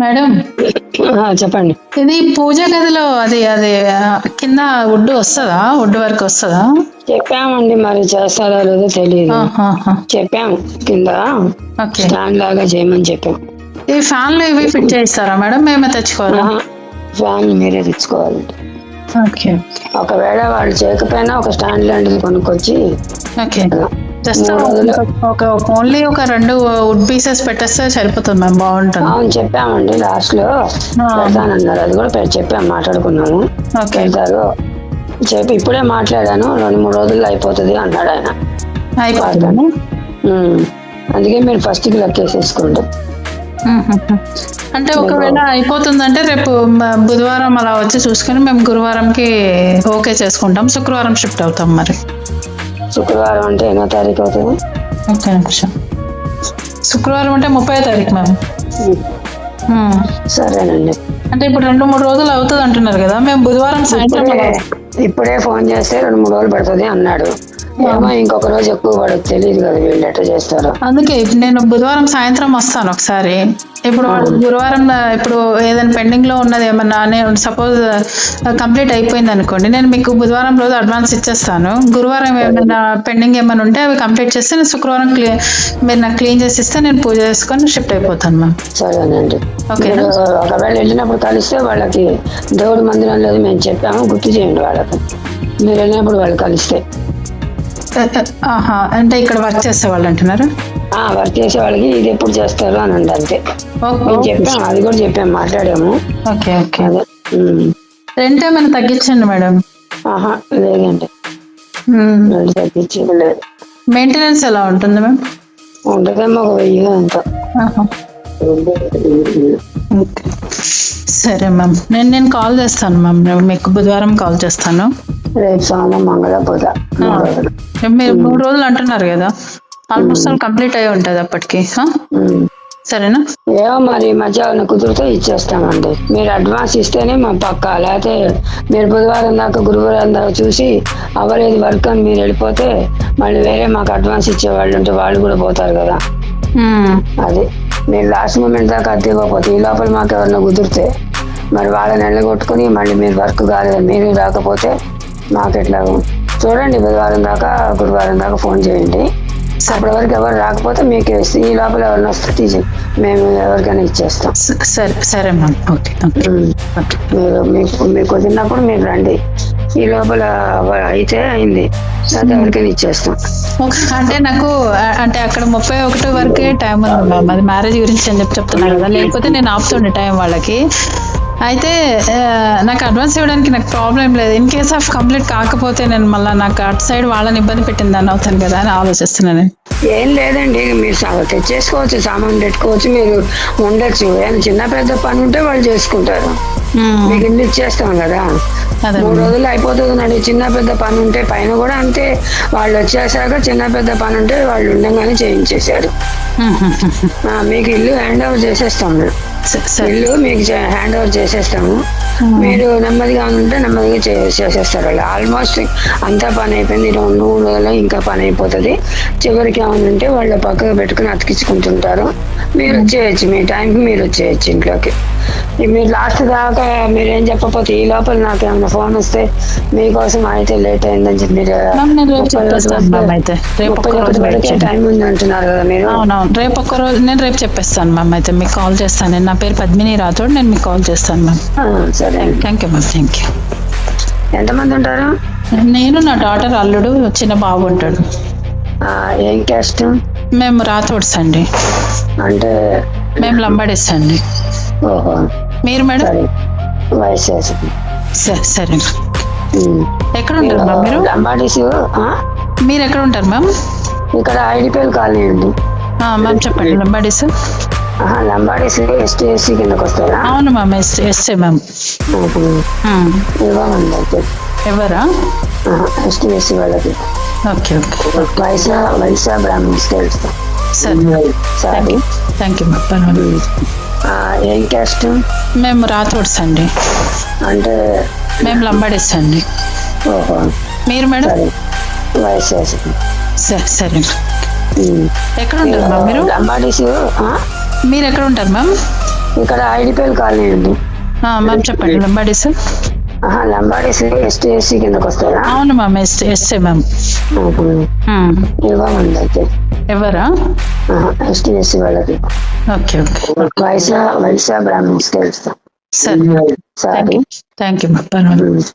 Madam. చెప్పండి. ఇది పూజ గదిలో అది అది కింద వుడ్ వస్తుందా? వుడ్ వర్క్ వస్తుందా? చెప్పామండి మరి చేస్తారో లేదో తెలియదు. చెప్పాం. కింద ఓకే. స్టాండ్ లాగా చేయమని చెప్పాం. ఈ ఫ్యాన్లు ఇవి ఫిట్ చేస్తారా మేడం? మేమే తెచ్చుకోవాలా? ఫ్యాన్ మీరే తెచ్చుకోవాలి ఓకే ఒకవేళ వాళ్ళు చేయకపోయినా ఒక స్టాండ్ లాంటిది కొనుక్కొచ్చి ఓకే. జస్ట్ ఒక ఓన్లీ ఒక రెండు వుడ్ పీసెస్ పెట్టేస్తే సరిపోతుంది మ్యామ్. బాగుంటుంది. అవును చెప్పామండి లాస్ట్లో పెడతానన్నారు. అది కూడా చెప్పాం మాట్లాడుకున్నాము. ఓకే. పెడతారు. చెప్పి ఇప్పుడే మాట్లాడాను. రెండు మూడు రోజుల్లో అయిపోతుంది అన్నాడు ఆయన. అయిపోతుంది. అందుకే మీరు ఫస్ట్కి లెక్కేసేసుకోండి అంటే ఒకవేళ అయిపోతుందంటే రేపు మ- బుధవారం అలా వచ్చి చూసుకుని మేము గురువారంకి ఓకే చేసుకుంటాం. శుక్రవారం షిఫ్ట్ అవుతాం మరి. శుక్రవారం అంటే ఎన్నో తారీఖు అవుతుంది? ఒక్క నిమిషం. శుక్రవారం అంటే ముప్పై తారీఖు మ్యామ్. సరేనండి. అంటే ఇప్పుడు రెండు మూడు రోజులు అవుతుంది అంటున్నారు కదా మేము బుధవారం సాయంత్రం ఇప్పుడే ఫోన్ చేస్తే రెండు మూడు రోజులు పడుతుంది అన్నాడు. ఏమో ఇంకొక రోజు ఎక్కువ పడదు తెలియదు కదా వీళ్ళు ఎట్లా చేస్తారో. అందుకే ఇప్పుడు నేను బుధవారం సాయంత్రం వస్తాను ఒకసారి. ఇప్పుడు వాడు గురువారం ఇప్పుడు ఏదైనా పెండింగ్లో ఉన్నది ఏమన్నా నేను సపోజ్ కంప్లీట్ అయిపోయింది అనుకోండి నేను మీకు బుధవారం రోజు అడ్వాన్స్ ఇచ్చేస్తాను. గురువారం ఏమైనా పెండింగ్ ఏమైనా ఉంటే అవి కంప్లీట్ చేస్తే నేను శుక్రవారం మీరు నాకు క్లీన్ చేసి ఇస్తే నేను పూజ చేసుకొని షిఫ్ట్ అయిపోతాను మ్యామ్ సరేనండి. మీరు ఒకవేళ వెళ్ళినప్పుడు కలిస్తే వాళ్ళకి దేవుడి మందిరం లేదు మేము చెప్పాము గుర్తు చేయండి వాళ్ళకి. మీరు వెళ్ళినప్పుడు వాళ్ళు కలిస్తే. అంటే ఇక్కడ వర్క్ చేసే వాళ్ళు అంటున్నారు? ఆ వర్క్ చేసే వాళ్ళకి ఇది ఎప్పుడు చేస్తారు అని అండి అంతే. చెప్పాము అది కూడా చెప్పాము మాట్లాడాము. Okay okay. రెంట్ ఏమైనా తగ్గించండి మేడం. ఆహా లేదండి. రెండు తగ్గించి లేదు. మెయింటెనెన్స్ ఎలా ఉంటుంది మ్యామ్? ఉండదేమో ఒక వెయ్యి అంత. సరే మ్యామ్. నేను నేను కాల్ చేస్తాను మ్యామ్. మీకు బుధవారం కాల్ చేస్తాను. రేపు సోమం మంగళ బుధ. మీరు మూడు రోజులు అంటున్నారు కదా? ఆల్మోస్ట్ ఆల్ కంప్లీట్ అయి ఉంటుంది అప్పటికి. సరేనా? ఏమో మరి మధ్య కుదిరితే ఇచ్చేస్తామండి. మీరు అడ్వాన్స్ ఇస్తేనే మా పక్క లేకపోతే మీరు బుధవారం దాకా గురువారం దాకా చూసి అవ్వలేదు వర్క్ అని మీరు వెళ్ళిపోతే మళ్ళీ వేరే మాకు అడ్వాన్స్ ఇచ్చే వాళ్ళు ఉంటే వాళ్ళు కూడా పోతారు కదా. అది. మీరు లాస్ట్ మూమెంట్ దాకా అద్దె ఇవ్వకపోతే ఈ లోపల మాకు ఎవరైనా కుదిరితే మరి వాళ్ళని వెళ్ళగొట్టుకుని మళ్ళీ మీరు వర్క్ కాలేదు మీరు రాకపోతే మాకు ఎట్లా చూడండి బుధవారం దాకా గురువారం దాకా ఫోన్ చేయండి. అప్పటి వరకు ఎవరు రాకపోతే మీకు ఇస్తే ఈ లోపల ఎవరైనా వస్తే తీసి మేము ఎవరికైనా ఇచ్చేస్తాం. సరే సరే మ్యామ్. ఓకే మీరు మీకు మీకు కుదిరినప్పుడు మీరు రండి. ఈ లోపల అయితే అయింది. ఎవరికైనా ఇచ్చేస్తాం. అంటే నాకు అంటే అక్కడ ముప్పై ఒకటి వరకే టైం ఉంది మ్యామ్. అది మ్యారేజ్ గురించి అని చెప్పి చెప్తున్నా కదా. లేకపోతే నేను ఆపుతుండే టైం వాళ్ళకి. అయితే నాకు అడ్వాన్స్ ఇవ్వడానికి నాకు ప్రాబ్లం లేదు. ఇన్ కేస్ ఆఫ్ కంప్లీట్ కాకపోతే నేను మళ్ళీ నాకు అటు సైడ్ వాళ్ళని ఇబ్బంది పెట్టింది అని అవుతాను కదా అని ఆలోచిస్తున్నాను ఏం లేదండి మీరు తెచ్చేసుకోవచ్చు సామాన్ పెట్టుకోవచ్చు మీరు ఉండొచ్చు. ఏమైనా చిన్న పెద్ద పని ఉంటే వాళ్ళు చేసుకుంటారు. మీకు ఇల్లు ఇచ్చేస్తాం కదా. మూడు రోజులు అయిపోతుంది అండి చిన్న పెద్ద పని ఉంటే పైన కూడా అంతే. వాళ్ళు వచ్చేసాక చిన్న పెద్ద పని ఉంటే వాళ్ళు ఉండగానే చేయించేశారు. మీకు ఇల్లు హ్యాండ్ ఓవర్ చేసేస్తాం మేము. ఇల్లు మీకు హ్యాండ్ ఓవర్ చేసేస్తాము. మీరు నెమ్మదిగా ఉంటే నెమ్మదిగా చేసేస్తారు వాళ్ళు. ఆల్మోస్ట్ అంతా పని అయిపోయింది. రెండు మూడు రోజులు ఇంకా పని అయిపోతుంది. చివరికి ఏమైనా ఉంటే వాళ్ళు పక్కకు పెట్టుకుని అతికించుకుంటుంటారు. మీరు వచ్చేయచ్చు. మీ టైంకి మీరు వచ్చేయచ్చు ఇంట్లోకి. మీరు లాస్ట్ దాకా మీరు ఏం చెప్పకపోతే ఈ లోపల నాకు ఏమైనా ఫోన్ వస్తే మీకోసం అయితే లేట్ అయిందని చెప్పి మీరు టైం ఉంది అంటున్నారు కదా మీరు. రేపు ఒక్క రోజు నేను రేపు చెప్పేస్తాను మ్యామ్ అయితే. మీకు కాల్ చేస్తాను. నా పేరు పద్మిని రాథోడ్ నేను మీకు కాల్ చేస్తాను మ్యామ్. సరే. Thank you ma'am thank you ఎంతమంది ఉంటారు? నేను నా డాటర్ అల్లుడు చిన్న బాబు ఉంటాడు. ఏం క్యాస్ట్ మేము రాథోడ్స్ అండి. అంటే మేము లంబాడీస్ అండి. ఓహో. మీరు మేడం? వయసు. సరే సరే. ఎక్కడ ఉంటారు మ్యామ్ మీరు? లంబాడీస్? మీరు ఎక్కడ ఉంటారు మ్యామ్? ఇక్కడ ఐడిపిఎల్ కాలనీ అండి. మ్యామ్ చెప్పండి లంబాడీస్? లంబాడీస్ ఎస్టీ ఎస్సీ కిందకు వస్తారా? అవును మ్యామ్ ఎస్ ఎస్ఏ మ్యామ్. ఇవ్వమండి అయితే. ఎవరా? ఎస్టీ ఎస్సీ వాళ్ళకి. Okay okay. వైసా వైసా వెళ్తాం సరే. Thank sorry. You thank you ma'am. పర్వాలేదు. ఆ, ఏం క్యాస్ట్? మేము రాథోడ్స్ అండి అంటే మేము లంబాడీస్ అండి ఓహో. మీరు మేడం? వేసుకుంది. సరే సరే. ఎక్కడ ఉంటారు మీరు? లంబాడీస్? మీరు ఎక్కడ ఉంటారు మ్యామ్? ఇక్కడ ఐడిపిఎల్ కాలనీ ఉంది ఆ, మ్యామ్ చెప్పండి లంబాడీస్ లంబాడీస్ ఎస్టీ ఎస్సీ కిందకు వస్తారా? అవును మ్యామ్ ఎస్ ఎస్ఏ మ్యామ్. ఇవ్వమండి అయితే. ఎవరా? ఎస్టీ ఎస్సీ వాళ్ళకి ఓకే ఓకే. వైసా వైసా బ్రాహ్మణ్స్ తెలుస్తాం సరే. Thank you thank you ma'am